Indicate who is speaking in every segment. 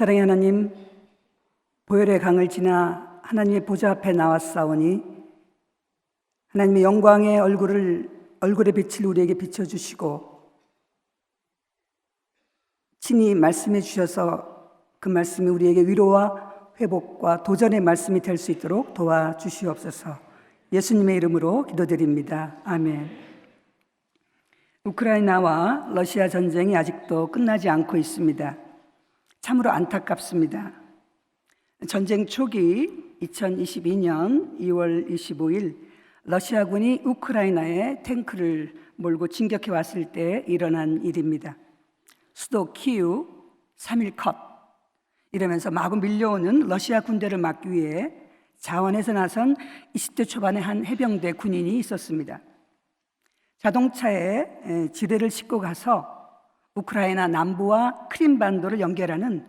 Speaker 1: 사랑의 하나님, 보혈의 강을 지나 하나님의 보좌 앞에 나왔사오니 하나님의 영광의 얼굴을 얼굴의 빛을 우리에게 비춰 주시고 친히 말씀해 주셔서 그 말씀이 우리에게 위로와 회복과 도전의 말씀이 될 수 있도록 도와 주시옵소서. 예수님의 이름으로 기도드립니다. 아멘. 우크라이나와 러시아 전쟁이 아직도 끝나지 않고 있습니다. 참으로 안타깝습니다. 전쟁 초기 2022년 2월 25일 러시아군이 우크라이나에 탱크를 몰고 진격해 왔을 때 일어난 일입니다. 수도 키우 3일 컷 이러면서 마구 밀려오는 러시아 군대를 막기 위해 자원에서 나선 20대 초반의 한 해병대 군인이 있었습니다. 자동차에 에, 지뢰를 싣고 가서 우크라이나 남부와 크림반도를 연결하는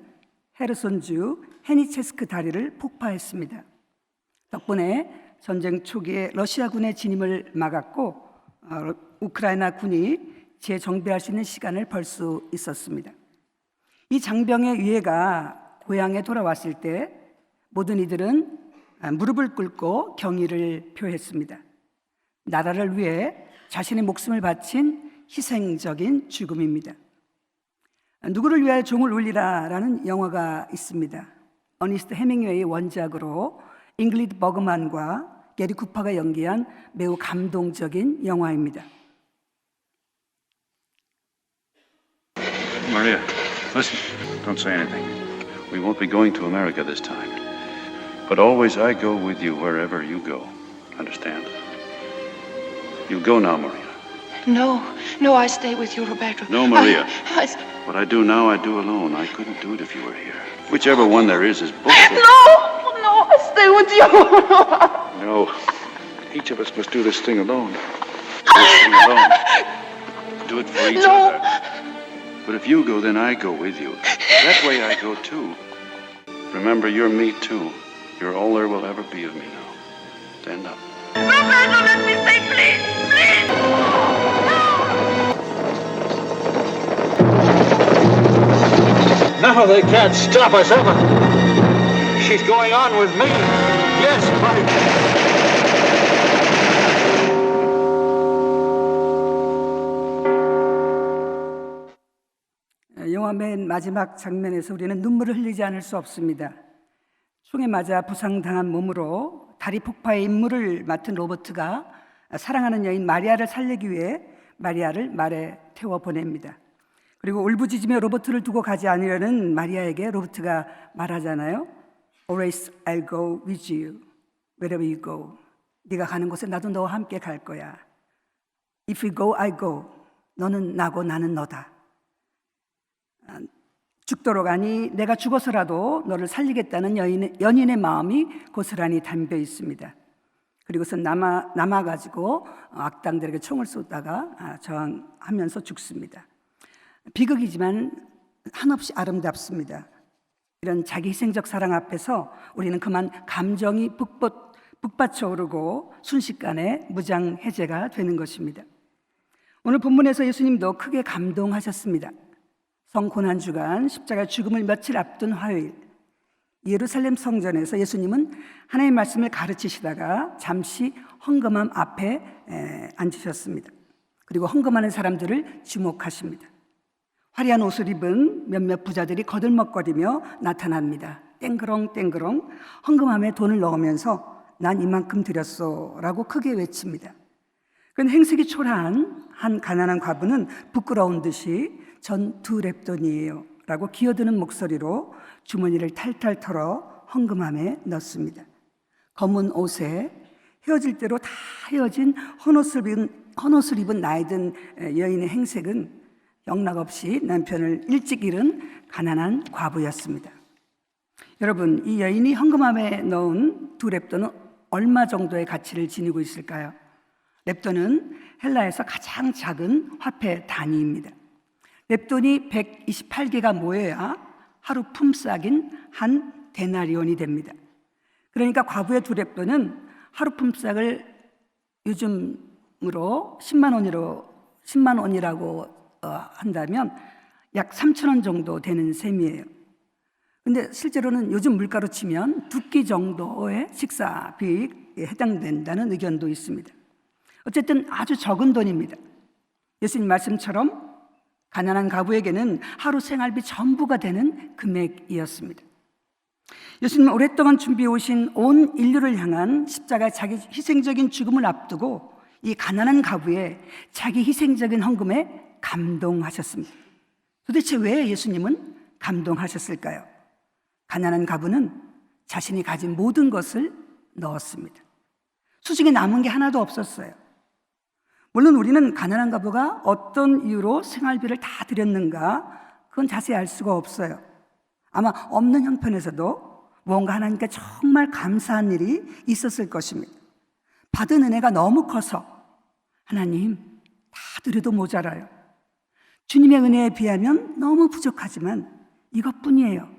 Speaker 1: 헤르손주 헤니체스크 다리를 폭파했습니다. 덕분에 전쟁 초기에 러시아군의 진입을 막았고 어, 우크라이나 군이 재정비할 수 있는 시간을 벌 수 있었습니다. 이 장병의 위해가 고향에 돌아왔을 때 모든 이들은 아, 무릎을 꿇고 경의를 표했습니다. 나라를 위해 자신의 목숨을 바친 희생적인 죽음입니다. 누구를 위하여 종을 울리라라는 영화가 있습니다. 어니스트 해밍웨이 원작으로 잉글리드 버그만과 게리 쿠퍼가 연기한 매우 감동적인 영화입니다.
Speaker 2: Maria, listen. Don't say anything. We won't be going to America this time. But always I go with you wherever you go. Understand? You go now, Maria.
Speaker 3: No, no, I stay with you, Roberto.
Speaker 2: No, Maria.
Speaker 3: I, I-
Speaker 2: What I do now, I do alone. I couldn't do it if you were here. Whichever one there is is bullshit.
Speaker 3: no, no, I stay with you.
Speaker 2: No. Each of us must do this thing alone. Do this thing alone. Do it for each
Speaker 3: No.
Speaker 2: other. But if you go, then I go with you. That way I go too. Remember, you're me too. You're all there will ever be of me now. Stand up.
Speaker 3: Roberto, let me stay, please, please. No.
Speaker 4: Now they can't stop us ever. She's going on with me. Yes, Mike.
Speaker 1: 영화 맨 마지막 장면에서 우리는 눈물을 흘리지 않을 수 없습니다. 총에 맞아 부상당한 몸으로 다리 폭파의 임무를 맡은 로버트가 사랑하는 여인 마리아를 살리기 위해 마리아를 말에 태워 보냅니다. 그리고 울부짖으며 로버트를 두고 가지 않으려는 마리아에게 로버트가 말하잖아요. Always I'll go with you, wherever you go. 네가 가는 곳에 나도 너와 함께 갈 거야. If you go, I go. 너는 나고 나는 너다. 죽도록 하니 내가 죽어서라도 너를 살리겠다는 여인의, 연인의 마음이 고스란히 담겨 있습니다. 그리고서 남아, 남아가지고 악당들에게 총을 쏘다가 아, 저항하면서 죽습니다. 비극이지만 한없이 아름답습니다. 이런 자기 희생적 사랑 앞에서 우리는 그만 감정이 북받, 북받쳐 오르고 순식간에 무장해제가 되는 것입니다. 오늘 본문에서 예수님도 크게 감동하셨습니다. 성고난 주간 십자가 죽음을 며칠 앞둔 화요일 예루살렘 성전에서 예수님은 하나님의 말씀을 가르치시다가 잠시 헌금함 앞에 에, 앉으셨습니다. 그리고 헌금하는 사람들을 주목하십니다. 화려한 옷을 입은 몇몇 부자들이 거들먹거리며 나타납니다. 땡그렁 땡그렁 헌금함에 돈을 넣으면서 난 이만큼 드렸소라고 크게 외칩니다. 그 행색이 초라한 한 가난한 과부는 부끄러운 듯이 전 두 랩돈이에요 라고 기어드는 목소리로 주머니를 탈탈 털어 헌금함에 넣습니다. 검은 옷에 헤어질 대로 다 헤어진 헌옷을 입은, 헌옷을 입은 나이든 여인의 행색은 영락없이 남편을 일찍 잃은 가난한 과부였습니다. 여러분, 이 여인이 헌금함에 넣은 두 랩돈은 얼마 정도의 가치를 지니고 있을까요? 랩돈은 헬라에서 가장 작은 화폐 단위입니다. 랩돈이 128개가 모여야 하루 품삯인 한 데나리온이 됩니다. 그러니까 과부의 두 랩돈은 하루 품삯을 요즘으로 10만 원으로 10만 원이라고 어, 한다면 약 3천 원 정도 되는 셈이에요. 근데 실제로는 요즘 물가로 치면 두 끼 정도의 식사비에 해당된다는 의견도 있습니다. 어쨌든 아주 적은 돈입니다. 예수님 말씀처럼 가난한 가부에게는 하루 생활비 전부가 되는 금액이었습니다. 예수님 오랫동안 준비해 오신 온 인류를 향한 십자가의 자기 희생적인 죽음을 앞두고 이 가난한 가부의 자기 희생적인 헌금에 감동하셨습니다. 도대체 왜 예수님은 감동하셨을까요? 가난한 가부는 자신이 가진 모든 것을 넣었습니다. 수중에 남은 게 하나도 없었어요. 물론 우리는 가난한 가부가 어떤 이유로 생활비를 다 드렸는가 그건 자세히 알 수가 없어요. 아마 없는 형편에서도 무언가 하나님께 정말 감사한 일이 있었을 것입니다. 받은 은혜가 너무 커서 하나님 다 드려도 모자라요. 주님의 은혜에 비하면 너무 부족하지만 이것뿐이에요.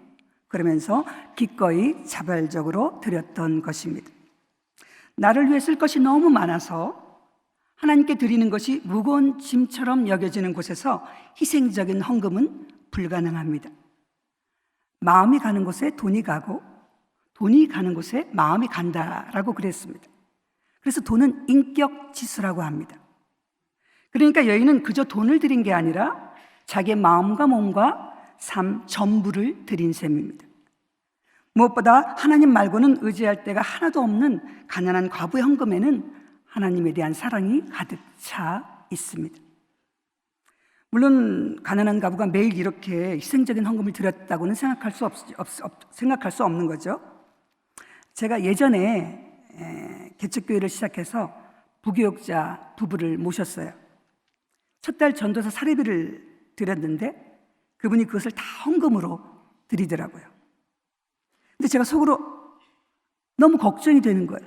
Speaker 1: 그러면서 기꺼이 자발적으로 드렸던 것입니다. 나를 위해 쓸 것이 너무 많아서 하나님께 드리는 것이 무거운 짐처럼 여겨지는 곳에서 희생적인 헌금은 불가능합니다. 마음이 가는 곳에 돈이 가고 돈이 가는 곳에 마음이 간다라고 그랬습니다. 그래서 돈은 인격 지수라고 합니다. 그러니까 여인은 그저 돈을 드린 게 아니라 자기의 마음과 몸과 삶 전부를 드린 셈입니다. 무엇보다 하나님 말고는 의지할 데가 하나도 없는 가난한 과부의 헌금에는 하나님에 대한 사랑이 가득 차 있습니다. 물론 가난한 가부가 매일 이렇게 희생적인 헌금을 드렸다고는 생각할 수 없, 없, 없 생각할 수 없는 거죠. 제가 예전에 에, 개척교회를 시작해서 부교육자 부부를 모셨어요. 첫 달 전도사 사례비를 드렸는데 그분이 그것을 다 헌금으로 드리더라고요. 근데 제가 속으로 너무 걱정이 되는 거예요.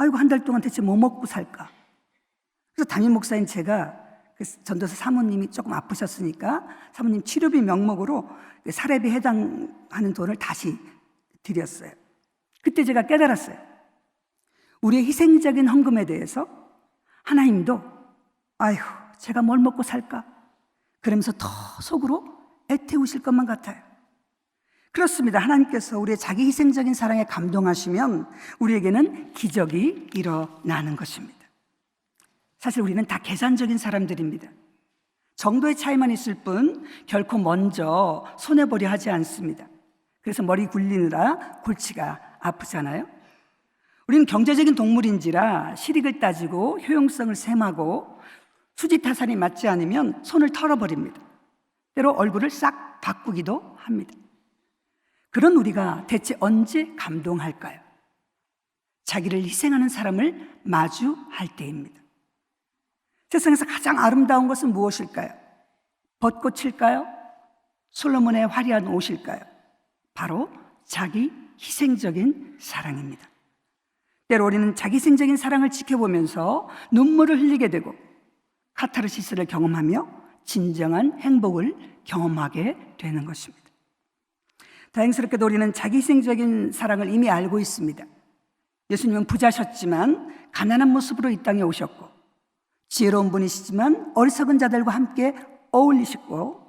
Speaker 1: 아이고, 한 달 동안 대체 뭐 먹고 살까? 그래서 담임 목사인 제가 그 전도사 사모님이 조금 아프셨으니까 사모님 치료비 명목으로 그 사례비 해당하는 돈을 다시 드렸어요. 그때 제가 깨달았어요. 우리의 희생적인 헌금에 대해서 하나님도 아휴, 제가 뭘 먹고 살까? 그러면서 더 속으로 애태우실 것만 같아요. 그렇습니다. 하나님께서 우리의 자기 희생적인 사랑에 감동하시면 우리에게는 기적이 일어나는 것입니다. 사실 우리는 다 계산적인 사람들입니다. 정도의 차이만 있을 뿐 결코 먼저 손해보려 하지 않습니다. 그래서 머리 굴리느라 골치가 아프잖아요. 우리는 경제적인 동물인지라 실익을 따지고 효용성을 셈하고 수지타산이 맞지 않으면 손을 털어버립니다. 때로 얼굴을 싹 바꾸기도 합니다. 그런 우리가 대체 언제 감동할까요? 자기를 희생하는 사람을 마주할 때입니다. 세상에서 가장 아름다운 것은 무엇일까요? 벚꽃일까요? 솔로몬의 화려한 옷일까요? 바로 자기 희생적인 사랑입니다. 때로 우리는 자기 희생적인 사랑을 지켜보면서 눈물을 흘리게 되고 카타르시스를 경험하며 진정한 행복을 경험하게 되는 것입니다. 다행스럽게도 우리는 자기 희생적인 사랑을 이미 알고 있습니다. 예수님은 부자셨지만 가난한 모습으로 이 땅에 오셨고 지혜로운 분이시지만 어리석은 자들과 함께 어울리시고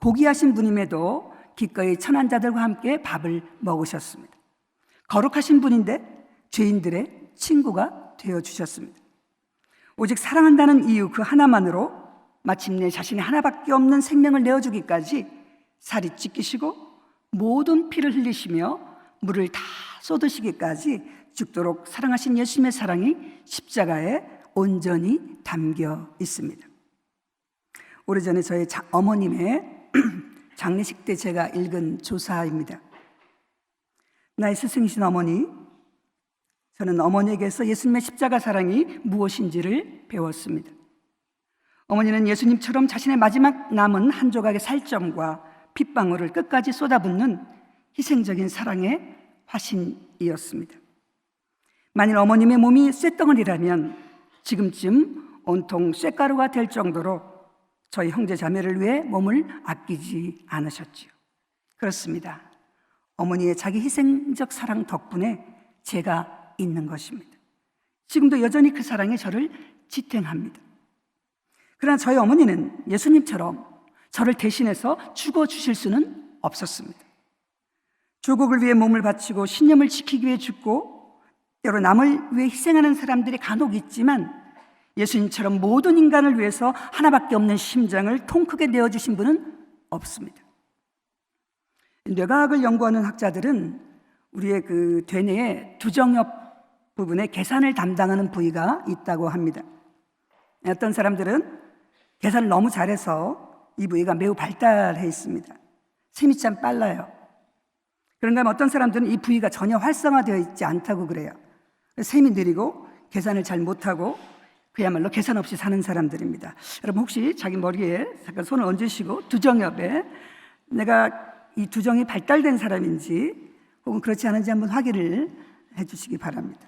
Speaker 1: 고귀하신 분임에도 기꺼이 천한 자들과 함께 밥을 먹으셨습니다. 거룩하신 분인데 죄인들의 친구가 되어 주셨습니다. 오직 사랑한다는 이유 그 하나만으로 마침내 자신의 하나밖에 없는 생명을 내어주기까지 살이 찢기시고 모든 피를 흘리시며 물을 다 쏟으시기까지 죽도록 사랑하신 예수님의 사랑이 십자가에 온전히 담겨 있습니다. 오래전에 저희 자, 어머님의 장례식 때 제가 읽은 조사입니다. 나의 스승이신 어머니, 저는 어머니에게서 예수님의 십자가 사랑이 무엇인지를 배웠습니다. 어머니는 예수님처럼 자신의 마지막 남은 한 조각의 살점과 핏방울을 끝까지 쏟아붓는 희생적인 사랑의 화신이었습니다. 만일 어머님의 몸이 쇳덩어리라면 지금쯤 온통 쇳가루가 될 정도로 저희 형제 자매를 위해 몸을 아끼지 않으셨지요. 그렇습니다. 어머니의 자기 희생적 사랑 덕분에 제가 있는 것입니다. 지금도 여전히 그 사랑이 저를 지탱합니다. 그러나 저희 어머니는 예수님처럼 저를 대신해서 죽어 주실 수는 없었습니다. 조국을 위해 몸을 바치고 신념을 지키기 위해 죽고 때로 남을 위해 희생하는 사람들이 간혹 있지만 예수님처럼 모든 인간을 위해서 하나밖에 없는 심장을 통 크게 내어 주신 분은 없습니다. 뇌과학을 연구하는 학자들은 우리의 그 되뇌의 두정엽 부분에 계산을 담당하는 부위가 있다고 합니다. 어떤 사람들은 계산을 너무 잘해서 이 부위가 매우 발달해 있습니다. 셈이 참 빨라요. 그런가 하면 어떤 사람들은 이 부위가 전혀 활성화되어 있지 않다고 그래요. 셈이 느리고 계산을 잘 못하고 그야말로 계산 없이 사는 사람들입니다. 여러분 혹시 자기 머리에 잠깐 손을 얹으시고 두정엽에 내가 이 두정이 발달된 사람인지 혹은 그렇지 않은지 한번 확인을 해주시기 바랍니다.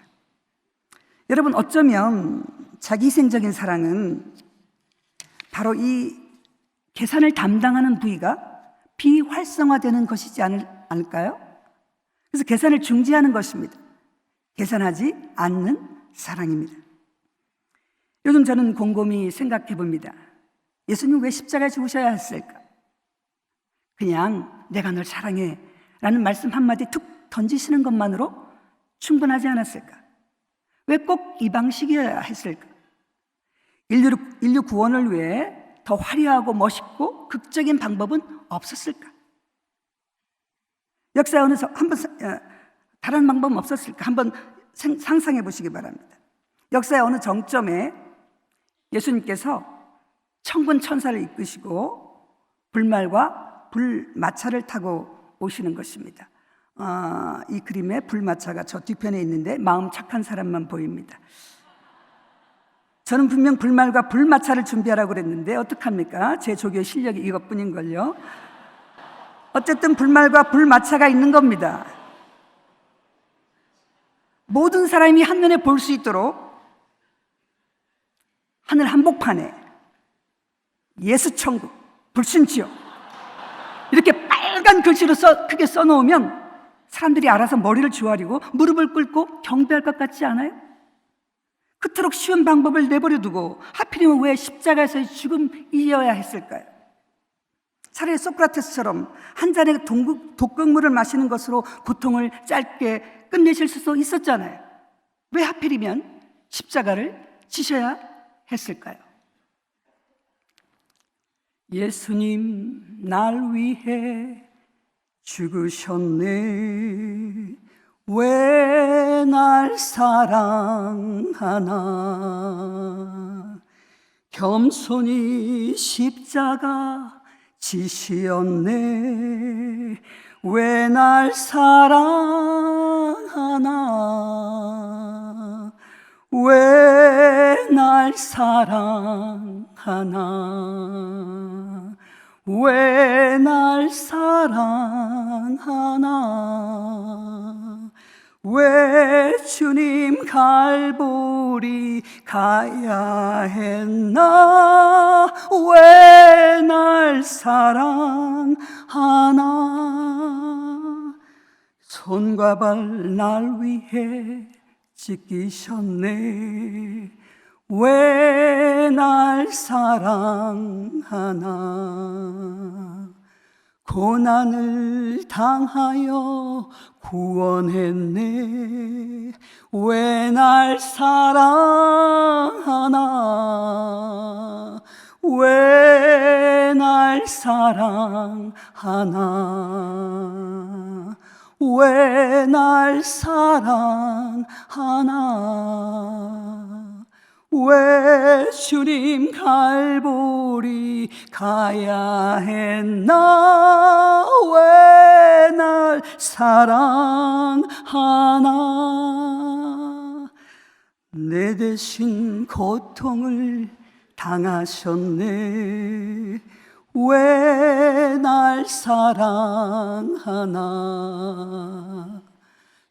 Speaker 1: 여러분 어쩌면 자기 희생적인 사랑은 바로 이 계산을 담당하는 부위가 비활성화되는 것이지 않을, 않을까요? 그래서 계산을 중지하는 것입니다. 계산하지 않는 사랑입니다. 요즘 저는 곰곰이 생각해 봅니다. 예수님 왜 십자가에 죽으셔야 했을까? 그냥 내가 널 사랑해 라는 말씀 한마디 툭 던지시는 것만으로 충분하지 않았을까? 왜 꼭 이 방식이어야 했을까? 인류, 인류 구원을 위해 더 화려하고 멋있고 극적인 방법은 없었을까? 역사에 어느 서- 한번 사- 어, 다른 방법은 없었을까? 한번 생- 상상해 보시기 바랍니다. 역사의 어느 정점에 예수님께서 천군 천사를 이끄시고 불말과 불마차를 타고 오시는 것입니다. 아, 이 그림에 불마차가 저 뒤편에 있는데 마음 착한 사람만 보입니다. 저는 분명 불말과 불마차를 준비하라고 그랬는데 어떡합니까? 제 조교의 실력이 이것뿐인걸요. 어쨌든 불말과 불마차가 있는 겁니다. 모든 사람이 한눈에 볼 수 있도록 하늘 한복판에 예수 천국, 불신 지옥 이렇게 빨간 글씨로 써, 크게 써놓으면 사람들이 알아서 머리를 조아리고 무릎을 꿇고 경배할 것 같지 않아요? 그토록 쉬운 방법을 내버려 두고 하필이면 왜 십자가에서의 죽음이어야 했을까요? 차라리 소크라테스처럼 한 잔의 동국, 독극물을 마시는 것으로 고통을 짧게 끝내실 수도 있었잖아요. 왜 하필이면 십자가를 지셔야 했을까요? 예수님 날 위해 죽으셨네. 왜 날 사랑하나? 겸손히 십자가 지시었네. 왜 날 사랑하나? 왜 날 사랑하나? 왜 날 사랑하나? 왜 주님 갈보리 가야 했나? 왜 날 사랑하나? 손과 발 날 위해 찢기셨네. 왜 날 사랑하나? 고난을 당하여 구원했네. 왜 날 사랑하나? 왜 날 사랑하나? 왜 날 사랑하나? 왜 주님 갈보리 가야 했나? 왜 날 사랑하나? 내 대신 고통을 당하셨네. 왜 날 사랑하나?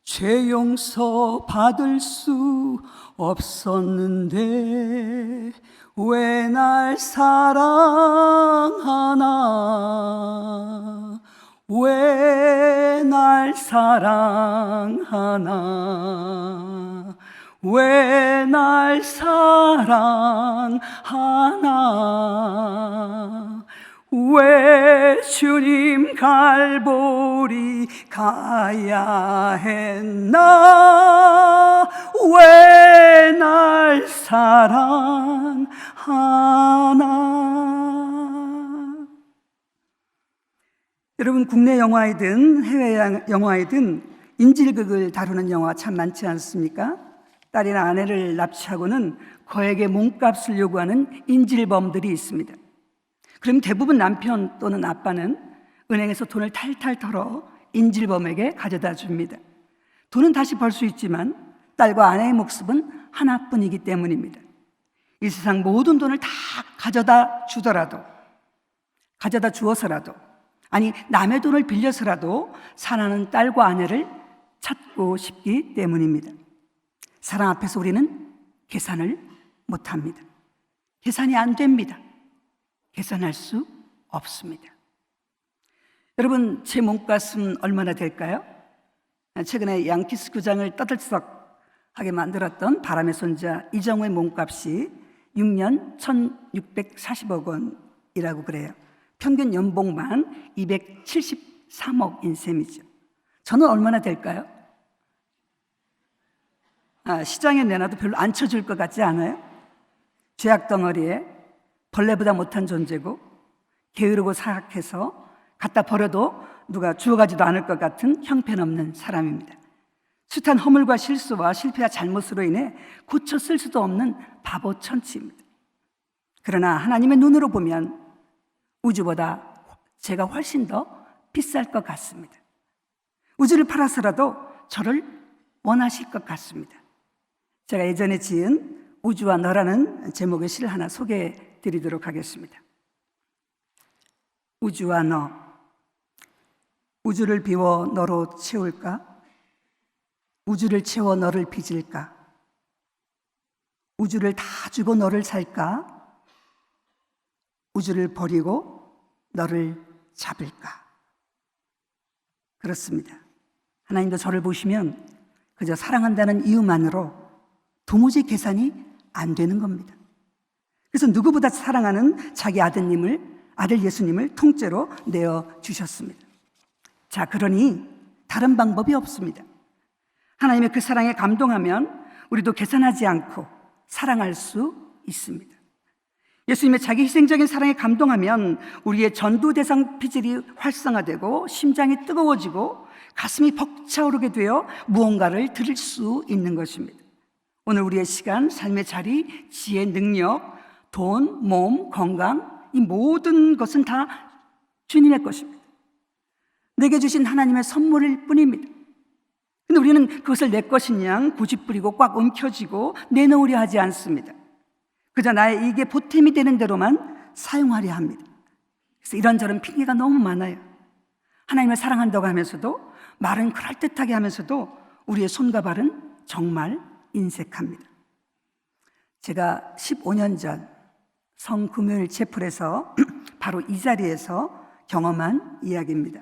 Speaker 1: 죄 용서 받을 수 없었는데 왜 날 사랑하나? 왜 날 사랑하나 왜 날 사랑하나 왜 주님 갈보리 가야 했나 왜 날 사랑하나 여러분 국내 영화이든 해외 영화이든 인질극을 다루는 영화 참 많지 않습니까? 딸이나 아내를 납치하고는 거액의 몸값을 요구하는 인질범들이 있습니다. 그럼 대부분 남편 또는 아빠는 은행에서 돈을 탈탈 털어 인질범에게 가져다 줍니다. 돈은 다시 벌 수 있지만 딸과 아내의 목숨은 하나뿐이기 때문입니다. 이 세상 모든 돈을 다 가져다 주더라도 가져다 주어서라도 아니 남의 돈을 빌려서라도 사랑하는 딸과 아내를 찾고 싶기 때문입니다. 사랑 앞에서 우리는 계산을 못 합니다. 계산이 안 됩니다. 계산할 수 없습니다. 여러분, 제 몸값은 얼마나 될까요? 최근에 양키스 구장을 떠들썩하게 만들었던 바람의 손자 이정우의 몸값이 6년 1640억 원이라고 그래요. 평균 연봉만 273억인 셈이죠. 저는 얼마나 될까요? 아, 시장에 내놔도 별로 안 쳐줄 것 같지 않아요? 죄악 덩어리에 벌레보다 못한 존재고 게으르고 사악해서 갖다 버려도 누가 주워가지도 않을 것 같은 형편없는 사람입니다. 숱한 허물과 실수와 실패와 잘못으로 인해 고쳐 쓸 수도 없는 바보 천치입니다. 그러나 하나님의 눈으로 보면 우주보다 제가 훨씬 더 비쌀 것 같습니다. 우주를 팔아서라도 저를 원하실 것 같습니다. 제가 예전에 지은 우주와 너라는 제목의 시를 하나 소개해 드리도록 하겠습니다. 우주와 너, 우주를 비워 너로 채울까? 우주를 채워 너를 빚을까? 우주를 다 주고 너를 살까? 우주를 버리고 너를 잡을까? 그렇습니다. 하나님도 저를 보시면 그저 사랑한다는 이유만으로 도무지 계산이 안 되는 겁니다. 그래서 누구보다 사랑하는 자기 아드님을, 아들 예수님을 통째로 내어 주셨습니다. 자, 그러니 다른 방법이 없습니다. 하나님의 그 사랑에 감동하면 우리도 계산하지 않고 사랑할 수 있습니다. 예수님의 자기 희생적인 사랑에 감동하면 우리의 전두 대상 피질이 활성화되고 심장이 뜨거워지고 가슴이 벅차오르게 되어 무언가를 들을 수 있는 것입니다. 오늘 우리의 시간, 삶의 자리, 지혜, 능력, 돈, 몸, 건강, 이 모든 것은 다 주님의 것입니다. 내게 주신 하나님의 선물일 뿐입니다. 근데 우리는 그것을 내 것인 양 고집부리고 꽉 움켜쥐고 내놓으려 하지 않습니다. 그저 나의 이게 보탬이 되는 대로만 사용하려 합니다. 그래서 이런저런 핑계가 너무 많아요. 하나님을 사랑한다고 하면서도 말은 그럴듯하게 하면서도 우리의 손과 발은 정말 인색합니다. 제가 15년 전 성금요일 채플에서 바로 이 자리에서 경험한 이야기입니다.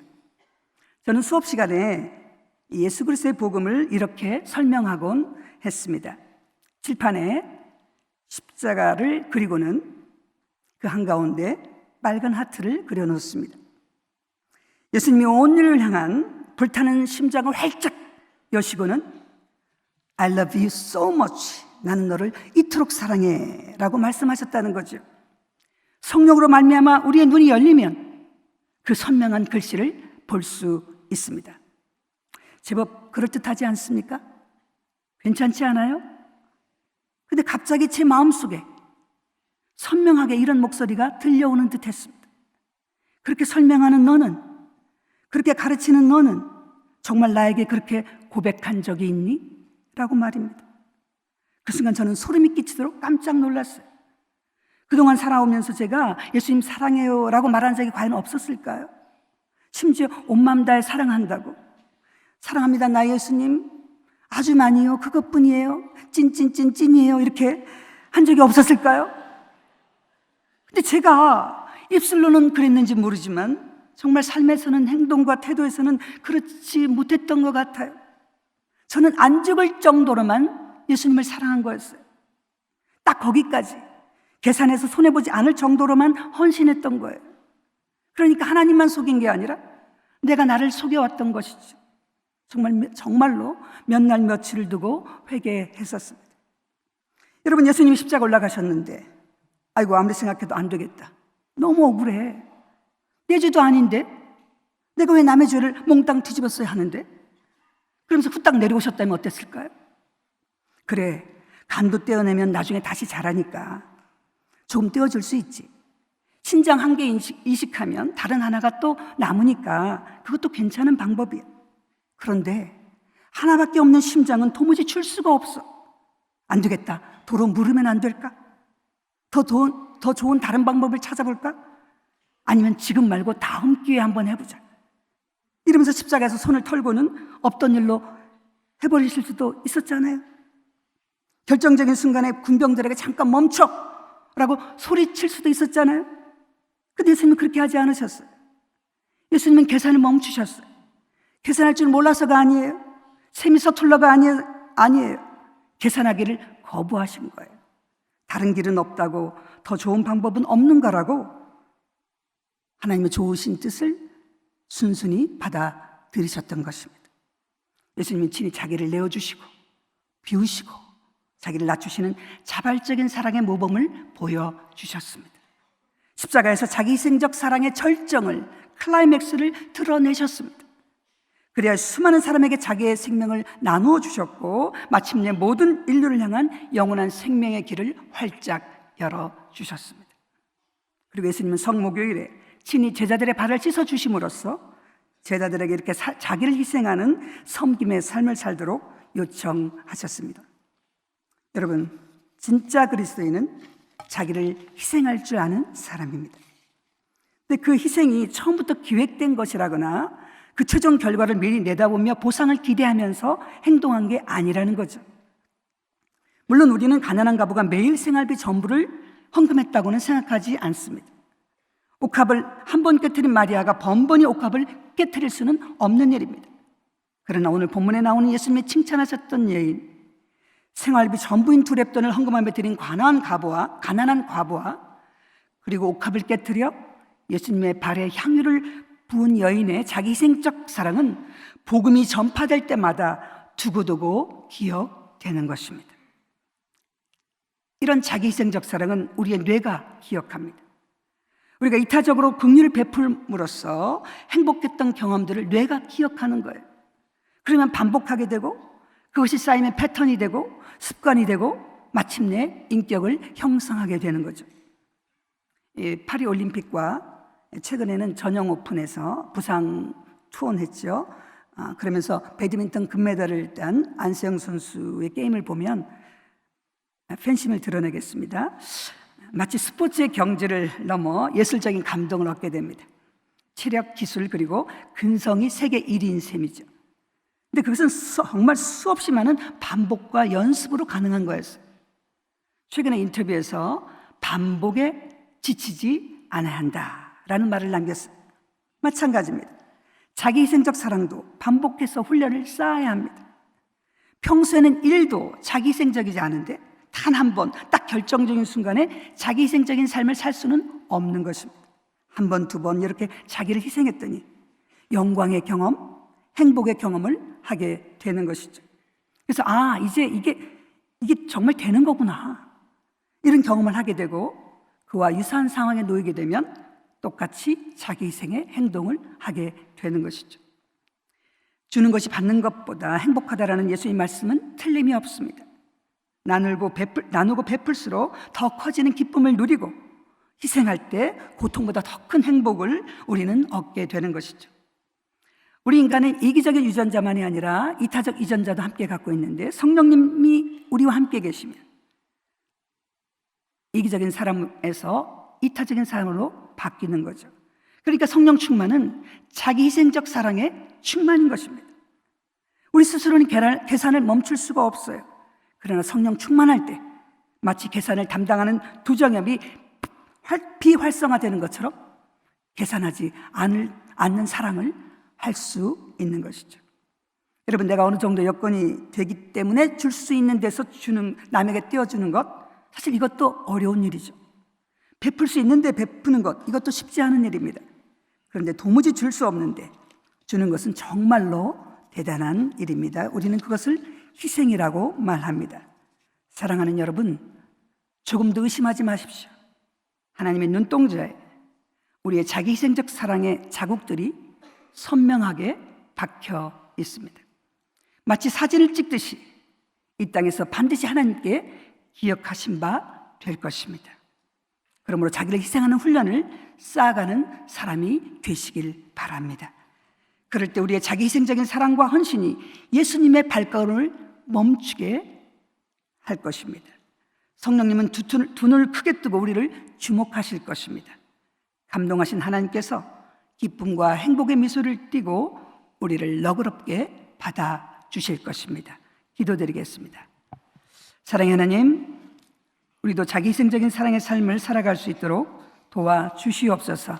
Speaker 1: 저는 수업 시간에 예수 그리스도의 복음을 이렇게 설명하곤 했습니다. 칠판에 십자가를 그리고는 그 한가운데 빨간 하트를 그려놓습니다. 예수님이 온 인을 향한 불타는 심장을 활짝 여시고는 I love you so much. 나는 너를 이토록 사랑해. 라고 말씀하셨다는 거죠. 성령으로 말미암아 우리의 눈이 열리면 그 선명한 글씨를 볼 수 있습니다. 제법 그럴듯하지 않습니까? 괜찮지 않아요? 근데 갑자기 제 마음속에 선명하게 이런 목소리가 들려오는 듯 했습니다. 그렇게 설명하는 너는, 그렇게 가르치는 너는 정말 나에게 그렇게 고백한 적이 있니? 라고 말입니다. 그 순간 저는 소름이 끼치도록 깜짝 놀랐어요. 그동안 살아오면서 제가 예수님 사랑해요 라고 말한 적이 과연 없었을까요? 심지어 온 마음 다해 사랑한다고. 사랑합니다, 나 예수님. 아주 많이요. 그것뿐이에요. 찐찐찐 찐이에요. 이렇게 한 적이 없었을까요? 근데 제가 입술로는 그랬는지 모르지만 정말 삶에서는 행동과 태도에서는 그렇지 못했던 것 같아요. 저는 안 죽을 정도로만 예수님을 사랑한 거였어요. 딱 거기까지. 계산해서 손해보지 않을 정도로만 헌신했던 거예요. 그러니까 하나님만 속인 게 아니라 내가 나를 속여왔던 것이죠. 정말, 정말로 몇 날 며칠을 두고 회개했었습니다. 여러분, 예수님이 십자가 올라가셨는데, 아이고, 아무리 생각해도 안 되겠다. 너무 억울해. 내 죄도 아닌데? 내가 왜 남의 죄를 몽땅 뒤집었어야 하는데? 그러면서 후딱 내려오셨다면 어땠을까요? 그래, 간도 떼어내면 나중에 다시 자라니까 조금 떼어줄 수 있지. 신장 한 개 이식하면 다른 하나가 또 남으니까 그것도 괜찮은 방법이야. 그런데 하나밖에 없는 심장은 도무지 줄 수가 없어. 안 되겠다. 도로 물으면 안 될까? 더, 더, 더 좋은 다른 방법을 찾아볼까? 아니면 지금 말고 다음 기회에 한번 해보자. 이러면서 십자가에서 손을 털고는 없던 일로 해버리실 수도 있었잖아요. 결정적인 순간에 군병들에게 잠깐 멈춰! 라고 소리칠 수도 있었잖아요. 근데 예수님은 그렇게 하지 않으셨어요. 예수님은 계산을 멈추셨어요. 계산할 줄 몰라서가 아니에요. 셈이 서툴러가 아니에요. 아니에요. 계산하기를 거부하신 거예요. 다른 길은 없다고 더 좋은 방법은 없는 거라고 하나님의 좋으신 뜻을 순순히 받아들이셨던 것입니다. 예수님이 친히 자기를 내어주시고 비우시고 자기를 낮추시는 자발적인 사랑의 모범을 보여주셨습니다. 십자가에서 자기 희생적 사랑의 절정을 클라이맥스를 드러내셨습니다. 그래야 수많은 사람에게 자기의 생명을 나누어 주셨고 마침내 모든 인류를 향한 영원한 생명의 길을 활짝 열어 주셨습니다. 그리고 예수님은 성목요일에 친히 제자들의 발을 씻어 주심으로써 제자들에게 이렇게 사, 자기를 희생하는 섬김의 삶을 살도록 요청하셨습니다. 여러분, 진짜 그리스도인은 자기를 희생할 줄 아는 사람입니다. 근데 그 희생이 처음부터 기획된 것이라거나 그 최종 결과를 미리 내다보며 보상을 기대하면서 행동한 게 아니라는 거죠. 물론 우리는 가난한 가부가 매일 생활비 전부를 헌금했다고는 생각하지 않습니다. 옥합을 한 번 깨뜨린 마리아가 번번이 옥합을 깨뜨릴 수는 없는 일입니다. 그러나 오늘 본문에 나오는 예수님의 칭찬하셨던 예인, 생활비 전부인 두 랩돈을 헌금하며 드린 가난한 가부와 가난한 과부와 그리고 옥합을 깨뜨려 예수님의 발에 향유를 부은 여인의 자기 희생적 사랑은 복음이 전파될 때마다 두고두고 기억되는 것입니다. 이런 자기 희생적 사랑은 우리의 뇌가 기억합니다. 우리가 이타적으로 긍휼을 베풀므로써 행복했던 경험들을 뇌가 기억하는 거예요. 그러면 반복하게 되고 그것이 쌓이면 패턴이 되고 습관이 되고 마침내 인격을 형성하게 되는 거죠. 파리 올림픽과 최근에는 전용 오픈에서 부상 투혼했죠. 아, 그러면서 배드민턴 금메달을 딴 안세영 선수의 게임을 보면 팬심을 드러내겠습니다. 마치 스포츠의 경지를 넘어 예술적인 감동을 얻게 됩니다. 체력, 기술 그리고 근성이 세계 1위인 셈이죠. 근데 그것은 정말 수없이 많은 반복과 연습으로 가능한 거였어요. 최근에 인터뷰에서 반복에 지치지 않아야 한다라는 말을 남겼어요. 마찬가지입니다. 자기 희생적 사랑도 반복해서 훈련을 쌓아야 합니다. 평소에는 일도 자기 희생적이지 않은데 단 한 번, 딱 결정적인 순간에 자기 희생적인 삶을 살 수는 없는 것입니다. 한 번, 두 번 이렇게 자기를 희생했더니 영광의 경험, 행복의 경험을 하게 되는 것이죠. 그래서 아, 이제 이게 이게 정말 되는 거구나. 이런 경험을 하게 되고 그와 유사한 상황에 놓이게 되면 똑같이 자기 희생의 행동을 하게 되는 것이죠. 주는 것이 받는 것보다 행복하다라는 예수님 말씀은 틀림이 없습니다. 나누고 베풀, 나누고 베풀수록 더 커지는 기쁨을 누리고 희생할 때 고통보다 더 큰 행복을 우리는 얻게 되는 것이죠. 우리 인간은 이기적인 유전자만이 아니라 이타적 유전자도 함께 갖고 있는데 성령님이 우리와 함께 계시면 이기적인 사람에서 이타적인 사람으로 바뀌는 거죠. 그러니까 성령 충만은 자기 희생적 사랑의 충만인 것입니다. 우리 스스로는 계산을 멈출 수가 없어요. 그러나 성령 충만할 때 마치 계산을 담당하는 두 정엽이 비활성화되는 것처럼 계산하지 않을, 않는 사랑을 할 수 있는 것이죠. 여러분, 내가 어느 정도 여건이 되기 때문에 줄 수 있는 데서 주는, 남에게 떼어주는 것, 사실 이것도 어려운 일이죠. 베풀 수 있는데 베푸는 것, 이것도 쉽지 않은 일입니다. 그런데 도무지 줄 수 없는데 주는 것은 정말로 대단한 일입니다. 우리는 그것을 희생이라고 말합니다. 사랑하는 여러분, 조금도 의심하지 마십시오. 하나님의 눈동자에 우리의 자기 희생적 사랑의 자국들이 선명하게 박혀 있습니다. 마치 사진을 찍듯이 이 땅에서 반드시 하나님께 기억하신 바 될 것입니다. 그러므로 자기를 희생하는 훈련을 쌓아가는 사람이 되시길 바랍니다. 그럴 때 우리의 자기 희생적인 사랑과 헌신이 예수님의 발걸음을 멈추게 할 것입니다. 성령님은 두, 눈을 크게 뜨고 우리를 주목하실 것입니다. 감동하신 하나님께서 기쁨과 행복의 미소를 띠고 우리를 너그럽게 받아 주실 것입니다. 기도드리겠습니다. 사랑의 하나님, 우리도 자기 희생적인 사랑의 삶을 살아갈 수 있도록 도와 주시옵소서.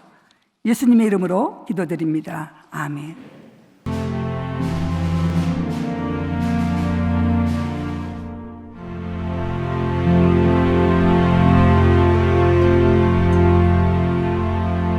Speaker 1: 예수님의 이름으로 기도드립니다. 아멘.